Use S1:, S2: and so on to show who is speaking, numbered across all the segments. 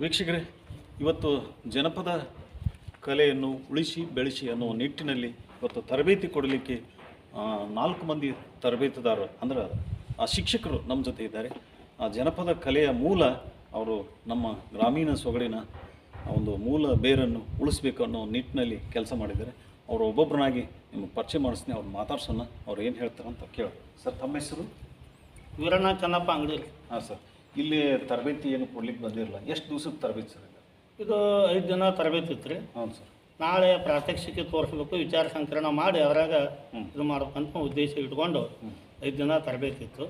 S1: ವೀಕ್ಷಕರೇ ಇವತ್ತು ಜನಪದ ಕಲೆಯನ್ನು ಉಳಿಸಿ ಬೆಳೆಸಿ ಅನ್ನುವ ನಿಟ್ಟಿನಲ್ಲಿ ಇವತ್ತು ತರಬೇತಿ ಕೊಡಲಿಕ್ಕೆ ನಾಲ್ಕು ಮಂದಿ ತರಬೇತುದಾರರು ಅಂದ್ರೆ ಆ ಶಿಕ್ಷಕರು ನಮ್ಮ ಜೊತೆ ಇದ್ದಾರೆ. ಆ ಜನಪದ ಕಲೆಯ ಮೂಲ ಅವರು ನಮ್ಮ ಗ್ರಾಮೀಣ ಸೊಗಡಿನ ಒಂದು ಮೂಲ ಬೇರನ್ನು ಉಳಿಸ್ಬೇಕು ಅನ್ನೋ ನಿಟ್ಟಿನಲ್ಲಿ ಕೆಲಸ ಮಾಡಿದ್ದಾರೆ. ಅವರು ಒಬ್ಬೊಬ್ಬರನ್ನಾಗಿ ನಿಮ್ಗೆ ಪರಿಚಯ ಮಾಡಿಸ್ತೀನಿ ಅವ್ರು ಮಾತಾಡ್ಸೋಣ ಅವ್ರು ಏನು ಹೇಳ್ತಾರೆ ಅಂತ ಕೇಳಿ ಸರ್ ತಮ್ಮ ಹೆಸರು?
S2: ವೀರಣ್ಣ ಚನ್ನಪ್ಪ ಅಂಗಡಿ
S1: ಹಾಂ ಸರ್. ಇಲ್ಲಿ ತರಬೇತಿ ಏನು ಕೊಡ್ಲಿಕ್ಕೆ ಬಂದಿರಲ್ಲ. ಎಷ್ಟು ದಿವ್ಸದ ತರಬೇತಿ ಸರ್ ಇದು?
S2: ಇದು ಐದು ದಿನ ತರಬೇತಿ ಇತ್ತು ರೀ
S1: ಹೌದು ಸರ್.
S2: ನಾಳೆ ಪ್ರಾತ್ಯಕ್ಷಿಕೆ ತೋರಿಸ್ಬೇಕು ವಿಚಾರ ಸಂಕಿರಣ ಮಾಡಿ ಅದರಾಗ. ಇದು ಮಾಡ್ಬೇಕಂತ ಉದ್ದೇಶ ಇಟ್ಕೊಂಡು. ಐದು ದಿನ ತರಬೇತಿ ಇತ್ತು.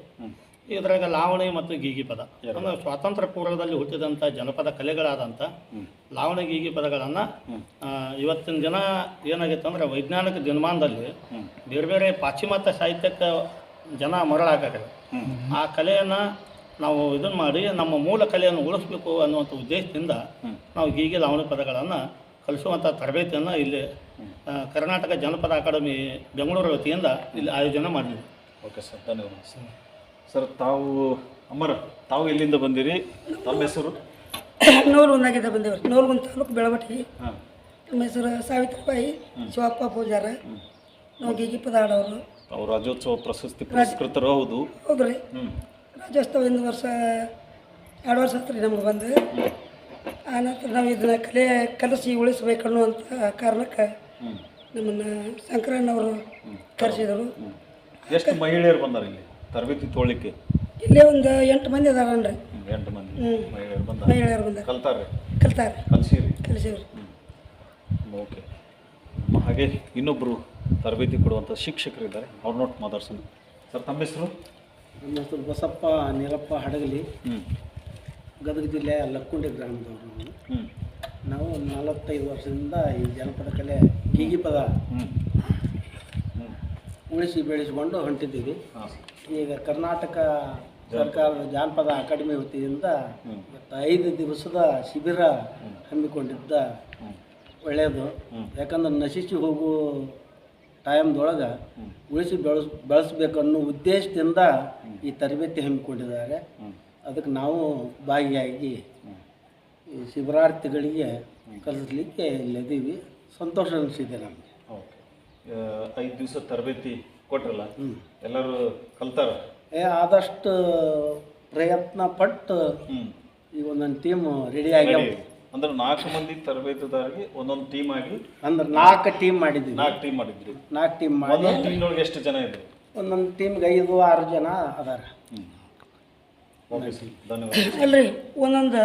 S2: ಇದರಾಗ ಲಾವಣಿ ಮತ್ತು ಗೀಗಿ ಪದ. ಅಂದರೆ ಸ್ವಾತಂತ್ರ್ಯ ಪೂರ್ವದಲ್ಲಿ ಹುಟ್ಟಿದಂಥ ಜನಪದ ಕಲೆಗಳಾದಂಥ ಲಾವಣಿ ಗೀಗಿ ಪದಗಳನ್ನು ಇವತ್ತಿನ ದಿನ ಏನಾಗಿತ್ತು ಅಂದ್ರೆ ವೈಜ್ಞಾನಿಕ ದಿನಮಾನದಲ್ಲಿ ಬೇರೆ ಬೇರೆ ಪಾಶ್ಚಿಮಾತ್ಯ ಸಾಹಿತ್ಯಕ್ಕೆ ಜನ ಮರಳಾಗಲ್ಲ ಆ ಕಲೆಯನ್ನು ನಾವು ಇದನ್ನು ಮಾಡಿ ನಮ್ಮ ಮೂಲ ಕಲೆಯನ್ನು ಉಳಿಸ್ಬೇಕು ಅನ್ನುವಂಥ ಉದ್ದೇಶದಿಂದ ನಾವು ಹೀಗೆ ಲಾವಣಿ ಪದಗಳನ್ನು ಕಲಿಸುವಂಥ ತರಬೇತಿಯನ್ನು ಇಲ್ಲಿ ಕರ್ನಾಟಕ ಜನಪದ ಅಕಾಡೆಮಿ ಬೆಂಗಳೂರು ವತಿಯಿಂದ ಇಲ್ಲಿ ಆಯೋಜನೆ ಮಾಡಿದ್ವಿ.
S1: ಓಕೆ ಸರ್ ಧನ್ಯವಾದ ಸರ್ ಸರ್ ತಾವು ಅಮರ ತಾವು ಎಲ್ಲಿಂದ ಬಂದಿರಿ? ತಮ್ಮ ಹೆಸರು?
S3: ನೂಲ್ಗುಂದಾಗಿದ್ದ ಬಂದೇವ್ರಿ. ನೂಲ್ಗುಂದ ತಾಲೂಕು ಬೆಳವಟಿ.
S1: ಹಾಂ.
S3: ನಮ್ಮ ಹೆಸರು ಸಾವಿತ್ರಿಬಾಯಿ ಶಿವಪ್ಪ ಪೂಜಾರ. ನಾವು ಗೀಗಿ ಪದ ಆಡೋರು
S1: ರಾಜ್ಯೋತ್ಸವ ಪ್ರಶಸ್ತಿ ಪುರಸ್ಕೃತರು ಹೌದು.
S3: ಹೌದ್ರಿ ರಾಜ್ಯೋತ್ಸವ ಒಂದು ವರ್ಷ ಎರಡು ವರ್ಷ ಆತ್ರಿ ನಮ್ಗೆ ಬಂದು. ಆ ನಂತರ ನಾವು ಇದನ್ನ ಕಲೆ ಕಲಸಿ ಉಳಿಸ್ಬೇಕು ಅನ್ನುವಂಥ ಕಾರಣಕ್ಕೆ ನಮ್ಮನ್ನು ಶಂಕರಣ್ಣವರು ಕರೆಸಿದರು.
S1: ಎಷ್ಟು ಮಹಿಳೆಯರು ಬಂದಾರ ಇಲ್ಲಿ ತರಬೇತಿ ತೊಗೊಳ್ಳಿಕ್ಕೆ
S3: ಇಲ್ಲೇ ಒಂದು ಎಂಟು ಮಂದಿ ಅದಾರನ್ರಿ.
S1: ಅಣ್ಣ ಎಂಟು ಮಂದಿ. ಮಹಿಳೆಯರು ಬಂದ
S3: ಮಹಿಳೆಯರು ಬಂದ
S1: ಕಲ್ತಾರೆ
S3: ಕಲ್ತಾರೆ
S1: ಕಲಿಸಿರಿ?
S3: ಕಲಿಸಿರಿ
S1: ಓಕೆ. ಹಾಗೆ ಇನ್ನೊಬ್ಬರು ತರಬೇತಿ ಕೊಡುವಂಥ ಶಿಕ್ಷಕರಿದ್ದಾರೆ ಅವ್ರ ನೋಟ್ ಮಾತಾಡ್ಸೋಣ. ಸರ್ ತಮ್ಮ ಹೆಸರು?
S4: ನಮ್ಮ ಹೆಸರು ಬಸಪ್ಪ ನೀಲಪ್ಪ ಹಡಗಲಿ. ಗದಗ ಜಿಲ್ಲೆ ಲಕ್ಕುಂಡಿ ಗ್ರಾಮದವರು ನಾವು. ನಾವು ನಲವತ್ತೈದು ವರ್ಷದಿಂದ ಈ ಜನಪದ ಕಲೆ ಗೀಗಿ ಪದ ಉಳಿಸಿ ಬೆಳೆಸಿಕೊಂಡು ಹೊಂಟಿದ್ದೀವಿ. ಈಗ ಕರ್ನಾಟಕ ಸರ್ಕಾರದ ಜಾನಪದ ಅಕಾಡೆಮಿ ವತಿಯಿಂದ ಐದು ದಿವಸದ ಶಿಬಿರ ಹಮ್ಮಿಕೊಂಡಿದ್ದ ಒಳ್ಳೆಯದು. ಯಾಕಂದ್ರೆ ನಶಿಸಿ ಹೋಗೋ ಟೈಮ್ದೊಳಗೆ. ಉಳಿಸಿ ಬೆಳೆಸ್ ಬೆಳೆಸ್ಬೇಕನ್ನೋ ಉದ್ದೇಶದಿಂದ ಈ ತರಬೇತಿ ಹಮ್ಮಿಕೊಂಡಿದ್ದಾರೆ. ಅದಕ್ಕೆ ನಾವು ಭಾಗಿಯಾಗಿ ಈ ಶಿಬಿರಾರ್ಥಿಗಳಿಗೆ ಕಲಿಸ್ಲಿಕ್ಕೆ ಇಲ್ಲಿದ್ದೀವಿ. ಸಂತೋಷ ಅನಿಸಿದೆ ನಮಗೆ.
S1: ಓಕೆ. ಐದು ದಿವಸ ತರಬೇತಿ ಕೊಟ್ರಲ್ಲ. ಎಲ್ಲರೂ ಕಲ್ತಾರ?
S4: ಏ ಆದಷ್ಟು ಪ್ರಯತ್ನ ಪಟ್ಟು ಈ ಒಂದೊಂದು ಟೀಮ್ ರೆಡಿ ಆಗ್ಯಾವ.
S1: ಅಂದ್ರೆ ನಾಲ್ಕು ಮಂದಿ ತರಬೇತುದಾರರಿಗೆ ಒಂದೊಂದು ಟೀಮ್ ಆಗಿ
S4: ಅಂದ್ರೆ ನಾಲ್ಕು ಟೀಮ್ ಮಾಡಿದ್ವಿ.
S1: ನಾಲ್ಕು ಟೀಮ್ ಮಾಡಿದ್ರಿ.
S4: ನಾಲ್ಕು ಟೀಮ್ ಮಾಡಿ
S1: ಒಂದೊಂದು ಟೀಮ್ನೊಳಗೆ ಎಷ್ಟು ಜನ ಇದ್ರು?
S4: ಒಂದೊಂದು ಟೀಮ್ಗೆ ಐದು ಆರು ಜನ ಅದಾರ.
S1: ಓಕೆ ಸರ್ ಧನ್ಯವಾದ.
S3: ಅಲ್ರಿ ಒಂದೊಂದು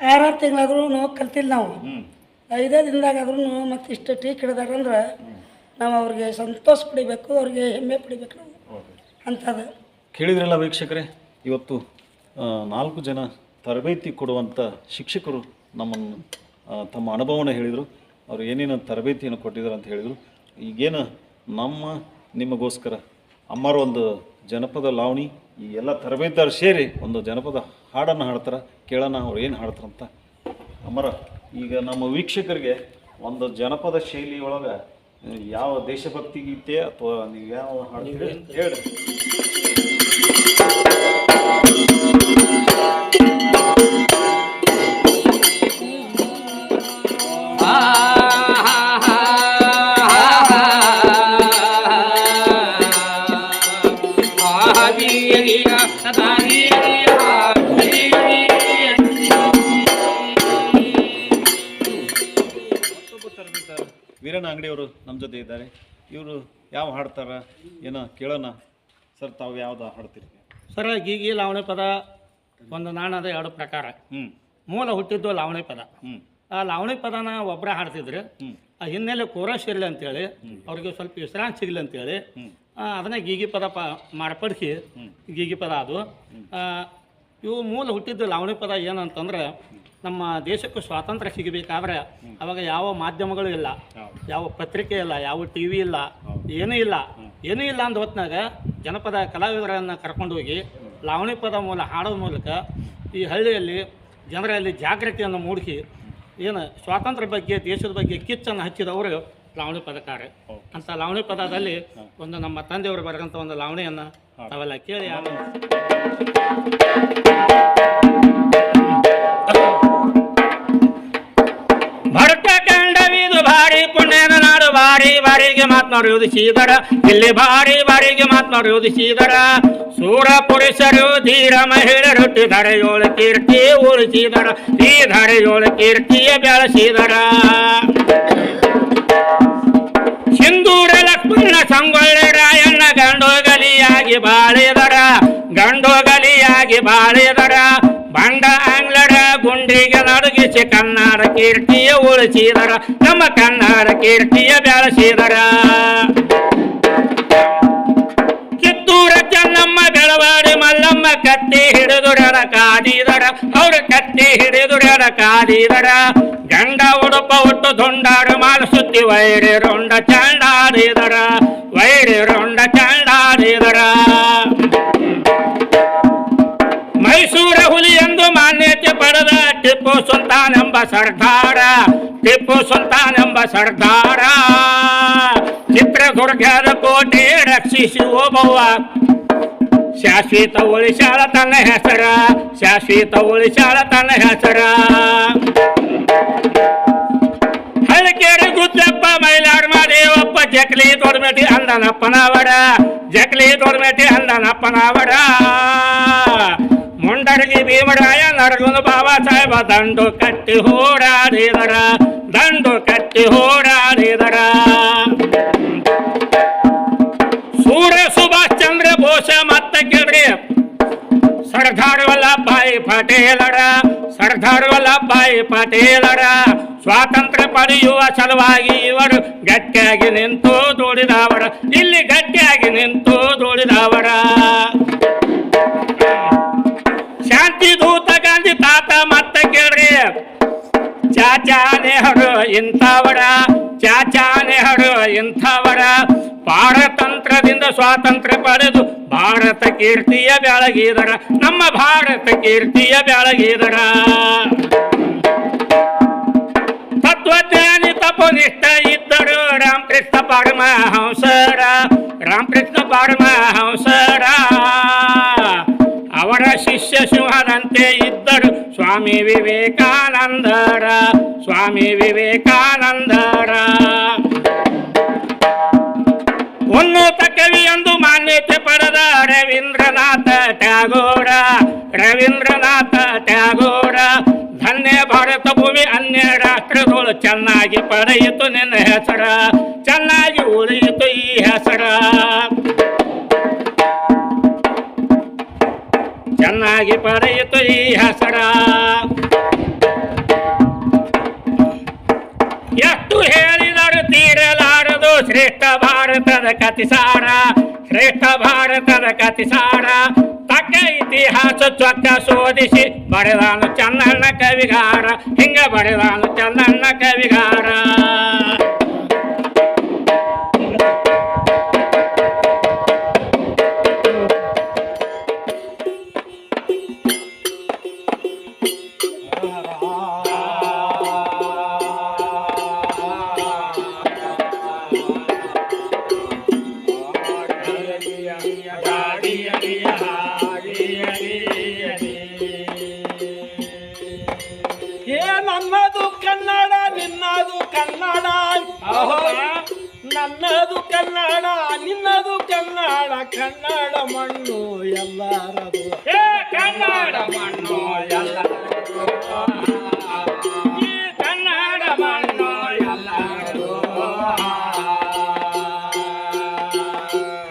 S3: ಆರಾರು ತಿಂಗಳಾದ್ರೂ ನಾವು ಕಲ್ತಿಲ್ಲ ನಾವು. ಐದೇ ದಿನದಾಗಾದ್ರೂ ಮತ್ತೆ ಇಷ್ಟು ಟೀಕ್ ಹಿಡಿದಾರಂದ್ರೆ ನಾವು ಅವ್ರಿಗೆ ಸಂತೋಷ ಪಡಿಬೇಕು ಅವ್ರಿಗೆ ಹೆಮ್ಮೆ ಪಡಿಬೇಕು ನಾವು.
S1: ಓಕೆ
S3: ಅಂಥದ್ದು.
S1: ಕೇಳಿದ್ರಲ್ಲ ವೀಕ್ಷಕರೇ ಇವತ್ತು ಆ, ನಾಲ್ಕು ಜನ ತರಬೇತಿ ಕೊಡುವಂಥ ಶಿಕ್ಷಕರು ನಮ್ಮನ್ನು ತಮ್ಮ ಅನುಭವನ ಹೇಳಿದರು. ಅವರು ಏನೇನು ತರಬೇತಿಯನ್ನು ಕೊಟ್ಟಿದ್ದಾರೆ ಅಂತ ಹೇಳಿದರು. ಈಗೇನು ನಮ್ಮ ನಿಮಗೋಸ್ಕರ ಅಮ್ಮರ ಒಂದು ಜನಪದ ಲಾವಣಿ ಈ ಎಲ್ಲ ತರಬೇತಿದಾರರು ಸೇರಿ ಒಂದು ಜನಪದ ಹಾಡನ್ನು ಹಾಡ್ತಾರೆ ಕೇಳೋಣ ಅವ್ರು ಏನು ಹಾಡ್ತಾರಂತ ಅಮರ ಈಗ ನಮ್ಮ ವೀಕ್ಷಕರಿಗೆ ಒಂದು ಜನಪದ ಶೈಲಿಯೊಳಗೆ ಯಾವ ದೇಶಭಕ್ತಿ ಗೀತೆ ಅಥವಾ ನೀವು ಯಾವ ಹಾಡ್ತೀರಿ ಹೇಳಿ ಯಾವ ಹಾಡ್ತಾರೆ? ಏನೋ ಕೇಳೋಣ. ಸರ್ ತಾವು ಯಾವ್ದು ಹಾಡ್ತೀರಿ?
S2: ಸರ್ ಗೀಗಿ ಲಾವಣಿ ಪದ ಒಂದು ನಾಣದ ಎರಡು ಪ್ರಕಾರ.
S1: ಹ್ಞೂ
S2: ಮೂಲ ಹುಟ್ಟಿದ್ದು ಲಾವಣಿ ಪದ.
S1: ಹ್ಞೂ
S2: ಆ ಲಾವಣಿ ಪದನ ಒಬ್ಬರ ಹಾಡ್ತಿದ್ರು. ಆ ಹಿನ್ನೆಲೆ ಕೋರಸ್ ಇರಲಿ ಅಂತೇಳಿ ಅವ್ರಿಗೆ ಸ್ವಲ್ಪ ವಿಶ್ರಾಂತಿ ಸಿಗಲಿ ಅಂತೇಳಿ ಹೇಳಿ ಅದನ್ನ ಗೀಗಿ ಪದ ಪ ಮಾರ್ಪಡಿಸಿ ಗೀಗಿ ಪದ ಅದು. ಇವು ಮೂಲ ಹುಟ್ಟಿದ್ದು ಲಾವಣಿ ಪದ ಏನಂತಂದ್ರೆ ನಮ್ಮ ದೇಶಕ್ಕೂ ಸ್ವಾತಂತ್ರ್ಯ ಸಿಗಬೇಕಾದ್ರೆ ಅವಾಗ ಯಾವ ಮಾಧ್ಯಮಗಳು ಇಲ್ಲ. ಯಾವ ಪತ್ರಿಕೆ ಇಲ್ಲ ಯಾವ ಟಿ ವಿ ಇಲ್ಲ. ಏನೂ ಇಲ್ಲ. ಏನೂ ಇಲ್ಲ ಅಂದ ಹೊತ್ನಾಗ ಜನಪದ ಕಲಾವಿದರನ್ನು ಕರ್ಕೊಂಡು ಹೋಗಿ ಲಾವಣಿ ಪದ ಮೂಲ ಹಾಡೋ ಮೂಲಕ ಈ ಹಳ್ಳಿಯಲ್ಲಿ ಜನರಲ್ಲಿ ಜಾಗೃತಿಯನ್ನು ಮೂಡಿಸಿ ಏನು ಸ್ವಾತಂತ್ರ್ಯ ಬಗ್ಗೆ, ದೇಶದ ಬಗ್ಗೆ ಕಿಚ್ಚನ್ನು ಹಚ್ಚಿದವರು ಲಾವಣಿ ಪದಕಾರೆ. ಅಂತ ಲಾವಣಿ ಪದದಲ್ಲಿ ಒಂದು ನಮ್ಮ ತಂದೆಯವರು ಬರೆದಂಥ ಒಂದು ಲಾವಣಿಯನ್ನು ತಾವೆಲ್ಲ ಕೇಳಿ ಭರತ ಬಾರಿಗೆ ಮಾತನಾಡುವುದು ಶ್ರೀಧರ, ಇಲ್ಲಿ ಬಾರಿ ಬಾರಿಗೆ ಮಾತನಾಡುವುದು ಶ್ರೀಧರ. ಸೂರ ಪುರುಷರು ಧೀರ ಮಹಿಳೆಯರು ಏಳು ಕೀರ್ತಿ ಉಳಿಸಿದರ ಈ ಧರೆಯೋಳು ಕೀರ್ತಿಯ ಬೆಳೆಸಿದರ ಸಿಂಧೂರ ಲಕ್ಷ್ಮಣ ಸಂಗೊಳ್ಳಿ ರಾಯಣ್ಣ ಗಂಡೋಗಲಿಯಾಗಿ ಬಾಳಿದರ ಗಂಡೋಗಲಿಯಾಗಿ ಬಾಳಿದರ, ಬಂಡ ಆಂಗ್ಲರ ಗುಂಡಿಗೆ ನಡುಗಿಸಿ ಕನ್ನಡ ಕೀರ್ತಿಯ ಉಳಿಸಿದರ ನಮ್ಮ ಕನ್ನಡ ಕೀರ್ತಿಯ ಬೆಳೆಸಿದರ ಕಿತ್ತೂರ ಚೆನ್ನಮ್ಮ ಬೆಳವಾಡಿ ಮಲ್ಲಮ್ಮ ಕತ್ತಿ ಹಿಡಿದುರರ ಕಾದಿದರ ಅವ್ರ ಕತ್ತಿ ಹಿಡಿದುರರ ಕಾದಿದರ ಗಂಡ ಉಡುಪ ಒಟ್ಟು ದುಂಡಾರು ಮಾಲು ಸುತ್ತಿ ವೈರಿ ರೊಂಡ ಚಂಡಾಡಿದರ ವೈರಿ ರೊಂಡ ಚಂಡಾಡಿದರ ಟಿಪ್ಪು ಸುಲ್ತಾನ್ ಎಂಬ ಸರ್ದಾರ ಟಿಪ್ಪು ಸುಲ್ತಾನ್ ಎಂಬ ಸರ್ದಾರ ಚಿತ್ರದುರ್ಗದ ಕೋಟೆ ರಕ್ಷಿಸಿ ಓಬವ್ವ ಶಾಶ್ವತ ಉಳಿಸಾಳ ತನ್ನ ಹೆಸರ ಶಾಶ್ವತ ಉಳಿಸಾಳ ತನ್ನ ಹೆಸರ ಹಳಕೇರಿ ಗುದ್ದಪ್ಪ ಮೈಲಾರ ಮಾದೇವಪ್ಪ ಜಕ್ಲಿ ದೊಡ್ಮೆಟಿ ಅಂದನಪ್ಪನವರ ಜಕ್ಲಿ ದೊಡ್ಮೆಟಿ ಅಂದನಪ್ಪನವರ ಮುಂಡರಗಿ ಭೀಮರಾಯ ನರಗುನು ಬಾಬಾ ಸಾಹೇಬ, ದಂಡು ಕಟ್ಟಿ ಹೋರಾಡಿದರ ದಂಡು ಕಟ್ಟಿ ಹೋರಾಡಿದರ ಸೂರ್ಯ ಸುಭಾಷ್ ಚಂದ್ರ ಬೋಸ ಮತ್ತ ಕೇಳ್ರಿ. ಸರ್ದಾರ್ ವಲ್ಲಭಾಯಿ ಪಟೇಲರ, ಸರ್ದಾರ್ ವಲ್ಲಭಾಯಿ ಪಟೇಲರ, ಸ್ವಾತಂತ್ರ್ಯ ಪಡೆಯುವ ಸಲುವಾಗಿ ಇವರು ಗಟ್ಟಿಯಾಗಿ ನಿಂತು ದುಡಿದವರ. ಇಲ್ಲಿ ಗಟ್ಟಿಯಾಗಿ ನಿಂತು ದುಡಿದವರ. ನೆಹರು ಇಂಥವರ ಚಾಚಾ ನೆಹರು ಇಂಥವರ ಪಾರತಂತ್ರದಿಂದ ಸ್ವಾತಂತ್ರ್ಯ ಪಡೆದು ಭಾರತ ಕೀರ್ತಿಯ ಬೆಳಗಿದರ, ನಮ್ಮ ಭಾರತ ಕೀರ್ತಿಯ ಬೆಳಗಿದರ. ತತ್ವಜ್ಞಾನಿ ತಪೋನಿಷ್ಠ ಇದ್ದರು ರಾಮಕೃಷ್ಣ ಪರಮಹಂಸರ ರಾಮಕೃಷ್ಣ ಪರಮಹಂಸರ. ಅವರ ಶಿಷ್ಯ ಸಿಂಹದಂತೆ ಸ್ವಾಮಿ ವಿವೇಕಾನಂದರ ಸ್ವಾಮಿ ವಿವೇಕಾನಂದರ. ಉನ್ನತ ಕವಿ ಎಂದು ಮಾನ್ಯತೆ ಪಡೆದ ರವೀಂದ್ರನಾಥ ಟ್ಯಾಗೋರ ರವೀಂದ್ರನಾಥ ಟ್ಯಾಗೋರ, ಧನ್ಯ ಭಾರತ ಭೂಮಿ ಅನ್ಯ ರಾಷ್ಟ್ರಗಳು ಚೆನ್ನಾಗಿ ಪಡೆಯಿತು ನಿನ್ನ ಹೆಸರ, ಚೆನ್ನಾಗಿ ಉಳಿಯಿತು ಈ ಹೆಸರ. ಚೆನ್ನಾಗಿ ಪಡೆಯಿತು ಈ ಹೆಸರ ಎಷ್ಟು ಹೇಳಿದರು ತೀರಲಾರದು ಶ್ರೇಷ್ಠ ಭಾರತದ ಕತಿಸಾರ, ಶ್ರೇಷ್ಠ ಭಾರತದ ಕತಿಸಾರ. ತಕ್ಕ ಇತಿಹಾಸ ಚೊಕ್ಕ ಶೋಧಿಸಿ, ಬರೆದಾನು ಚನ್ನಣ್ಣ ಕವಿಗಾರ, ಹಿಂಗ ಬರೆದಾನು ಚನ್ನಣ್ಣ ಕವಿಗಾರ.
S5: ಏ ನನ್ನದು ಕನ್ನಡ ನಿನ್ನದು ಕನ್ನಡ. ನನ್ನದು ಕನ್ನಡ ನಿನ್ನದು ಕನ್ನಡ ಕನ್ನಡ ಮಣ್ಣು ಎಲ್ಲರದು.
S2: ಏ ಕನ್ನಡ ಮಣ್ಣು ಎಲ್ಲ ಕನ್ನಡ ಮಣ್ಣು ಎಲ್ಲರದು.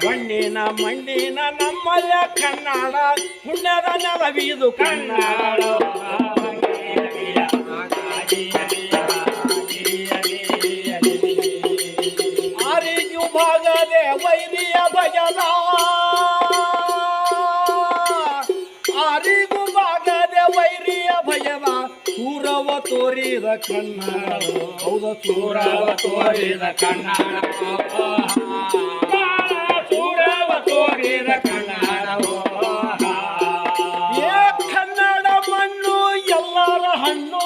S5: ಮಣ್ಣಿನ ಮಣ್ಣಿನ ನಮ್ಮಲ್ಲ ಕನ್ನಡ ಪುಣ್ಯದ ನೆಲವಿದು ಕನ್ನಡ. ತೋರಿದ ಕನ್ನಡ ಹೌದ ಸೂರವ ತೋರಿದ ಕನ್ನಡ
S2: ಸೂರವ ತೋರಿದ ಕನ್ನಡ
S5: ಏ ಕನ್ನಡ ಮಣ್ಣು ಎಲ್ಲರ ಹಣ್ಣು.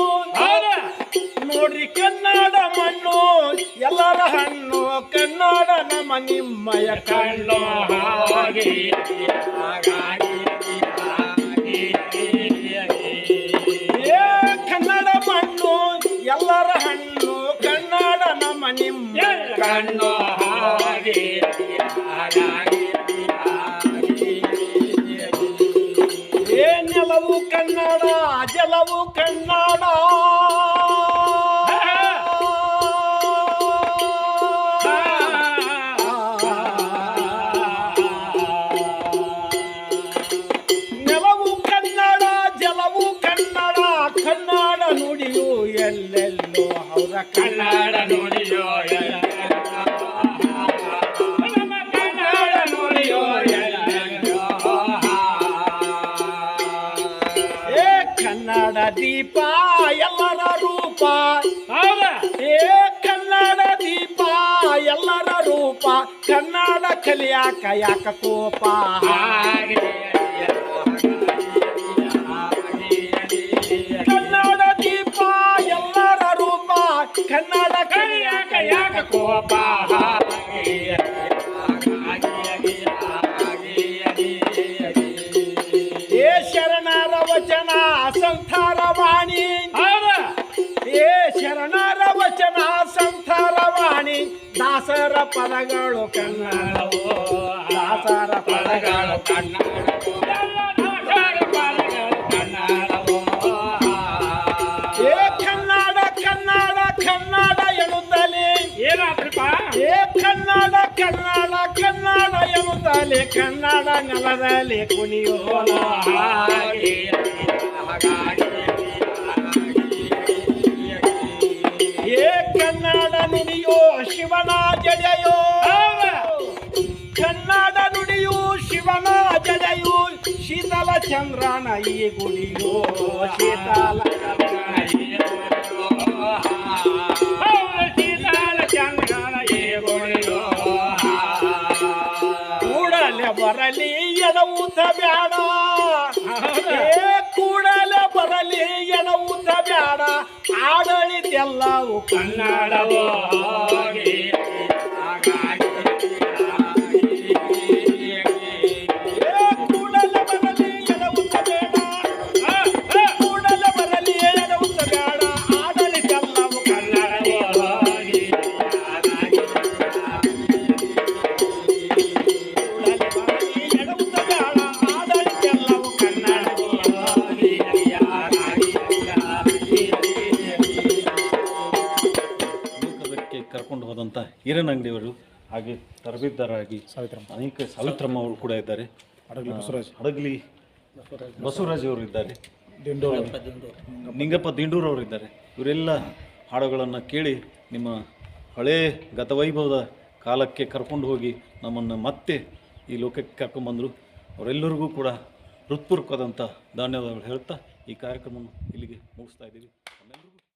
S5: ನೋಡ್ರಿ ಕನ್ನಡ ಮಣ್ಣು ಎಲ್ಲರ ಹಣ್ಣು. ಕನ್ನಡ ನಮ್ಮ ನಿಮ್ಮಯ ಕಣ್ಣು ಹಾಗೆ.
S2: ದೀಪ ಎಲ್ಲರ ರೂಪ.
S6: ಹೌದಾ?
S2: ಏ ಕನ್ನಡ ದೀಪ ಎಲ್ಲರ ರೂಪ. ಕನ್ನಡ ಕಲಿಯಾಕ ಯಾಕ ಕೋಪ? ವಚನ ಸಂಥಾರ ವಾಣಿ ಏ ಶರಣರ ವಚನ ಸಂಥಾರ ವಾಣಿ ದಾಸರ ಪದಗಳು ಕನ್ನಡವು. ದಾಸರ ಪದಗಳು ಏ ಕನ್ನಡ ಕನ್ನಡ ಕನ್ನಡ ಎನ್ನುತ್ತಲೇ
S6: ಏನಾದ್ರಪ್ಪ?
S2: ಏ ಕನ್ನಡ ಕನ್ನಡ ಕನ್ನಡ. ಎನ್ನುತ್ತಲೇ ಕನ್ನಡ ನೆಲದಲ್ಲಿ ಕುಣಿಯೋಣ ಹಾಗೆ. ಏ ಕನ್ನಡ ನುಡಿಯೋ ಶಿವನ ಜಡೆಯೋ ಕನ್ನಡ ನುಡಿಯು ಶಿವನ ಜಡೆಯು ಶೀತಲ ಚಂದ್ರನ ಈ ಗುಡಿಯೋ, ಶೀತಲ. ಕೂಡಲೇ ಬರಲಿ ಎಡವುತ ಬ್ಯಾಡ. ಏ ಬರಲಿ ಬರಲಿ ಎಡವುತ ಬ್ಯಾಡ. ಆಡಳಿತೆಲ್ಲವೂ ಕನ್ನಡವೋ
S1: ಹಾಗೆ ಸಾವಿತ್ರಮ್ಮ. ಅನೇಕ ಸಾವಿತ್ರಮ್ಮ ಅವರು ಕೂಡ ಇದ್ದಾರೆ. ಹಡಗಲಿ ಬಸವರಾಜ್. ಅವರು ಇದ್ದಾರೆ. ನಿಂಗಪ್ಪ ದಿಂಡೂರು ಅವರು ಇದ್ದಾರೆ. ಇವರೆಲ್ಲ ಹಾಡುಗಳನ್ನು ಕೇಳಿ ನಿಮ್ಮ ಹಳೇ ಗತವೈಭವದ ಕಾಲಕ್ಕೆ ಕರ್ಕೊಂಡು ಹೋಗಿ ನಮ್ಮನ್ನು ಮತ್ತೆ ಈ ಲೋಕಕ್ಕೆ ಕರ್ಕೊಂಬಂದರು. ಅವರೆಲ್ಲರಿಗೂ ಕೂಡ ಹೃತ್ಪೂರ್ವಕವಾದಂಥ ಧನ್ಯವಾದಗಳು ಹೇಳ್ತಾ ಈ ಕಾರ್ಯಕ್ರಮವನ್ನು ಇಲ್ಲಿಗೆ ಮುಗಿಸ್ತಾ ಇದ್ದೀವಿ.